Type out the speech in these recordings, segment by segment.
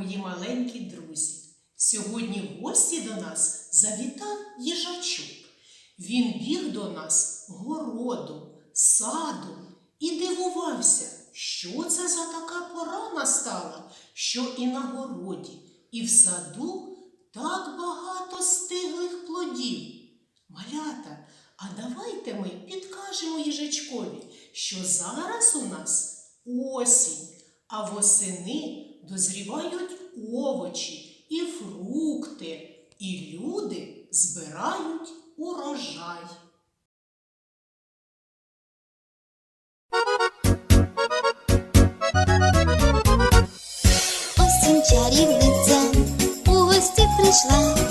мої маленькі друзі! Сьогодні в гості до нас завітав їжачок. Він біг до нас городом, садом і дивувався, що це за така пора настала, що і на городі, і в саду так багато стиглих плодів. Малята, а давайте ми підкажемо їжачкові, що зараз у нас осінь, а восени дозрівають овочі і фрукти, і люди збирають урожай. Осінь чарівниця у гості прийшла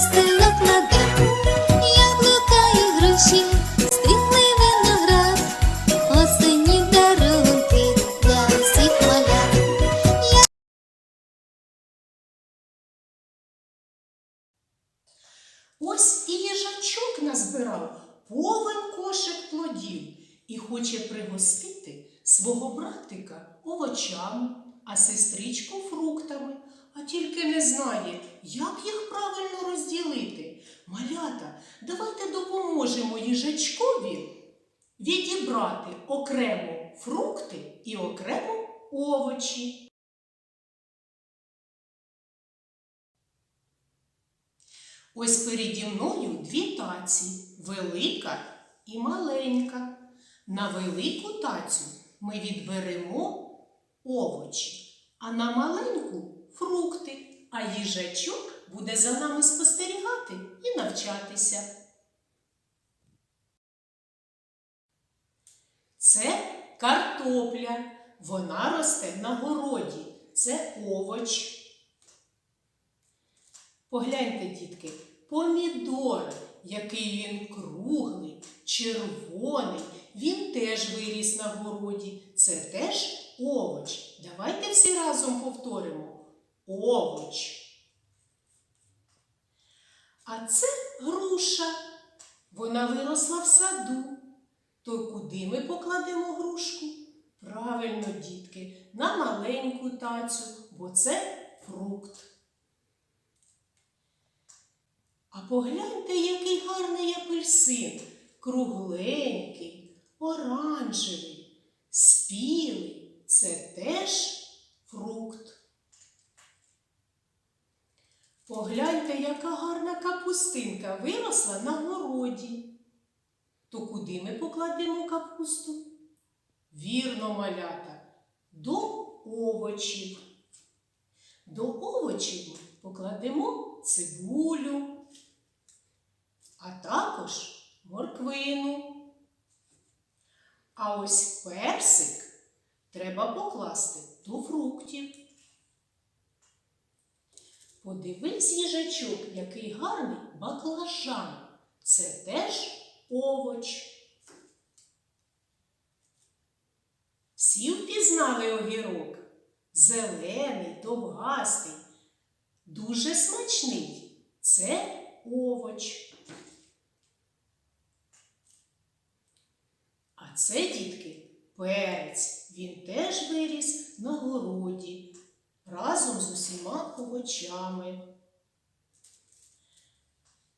весело кладем. Яблука і груші, стиглий виноград, осені дарунки для усіх малят. Ось і їжачок назбирав повен кошик плодів і хоче пригостити свого братика овочами, а сестричку фруктами, а тільки не знає, як їх правильно розділити. Малята, давайте допоможемо їжачкові відібрати окремо фрукти і окремо овочі. Ось переді мною дві таці велика і маленька. На велику тацю ми відберемо овочі, а на маленьку фрукти, а їжачок буде за нами спостерігати і навчатися. Це картопля. Вона росте на городі. Це овоч. Погляньте, дітки, помідор, який він круглий, червоний, він теж виріс на городі. Це теж овоч. Давайте всі разом повторимо. Овоч. А це груша. Вона виросла в саду. То куди ми покладемо грушку? Правильно, дітки, на маленьку тацю, бо це фрукт. А погляньте, який гарний апельсин, кругленький, оранжевий, спілий. Це теж фрукт. Погляньте, яка гарна капустинка виросла на городі. То куди ми покладемо капусту? Вірно, малята, до овочів. До овочів покладемо цибулю, а також морквину. А ось персик треба покласти до фруктів. Подивись, їжачок, який гарний баклажан. Це теж овоч. Всі впізнали огірок. Зелений, довгастий, дуже смачний. Це овоч. А це, дітки, перець. Він теж виріс на городі разом з усіма овочами.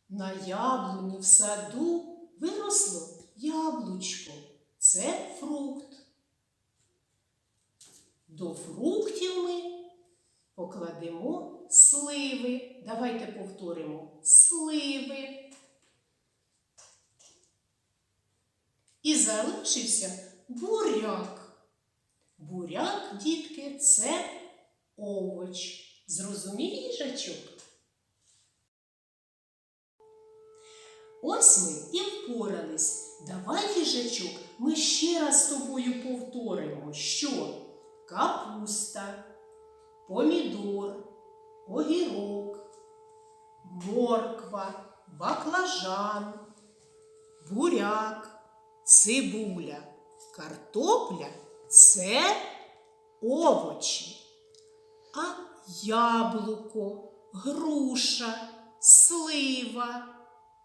На яблуні в саду виросло яблучко. Це фрукт. До фруктів ми покладемо сливи. Давайте повторимо сливи. І залишився буряк. Буряк, дітки, це овоч. Зрозумів їжачок? Ось ми і впорались. Давай, їжачок, ми ще раз з тобою повторимо, що капуста, помідор, огірок, морква, баклажан, буряк, цибуля, картопля це овочі. А яблуко, груша, слива,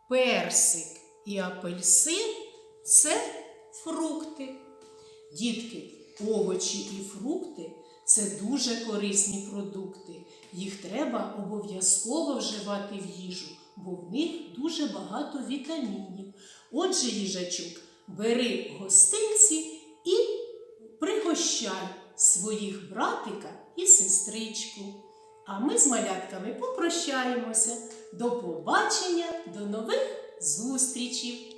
персик і апельсин це фрукти. Дітки, овочі і фрукти це дуже корисні продукти. Їх треба обов'язково вживати в їжу, бо в них дуже багато вітамінів. Отже, їжачок, бери гостинці і пригощай своїх братика і сестричку. А ми з малятками попрощаємося. До побачення, до нових зустрічей!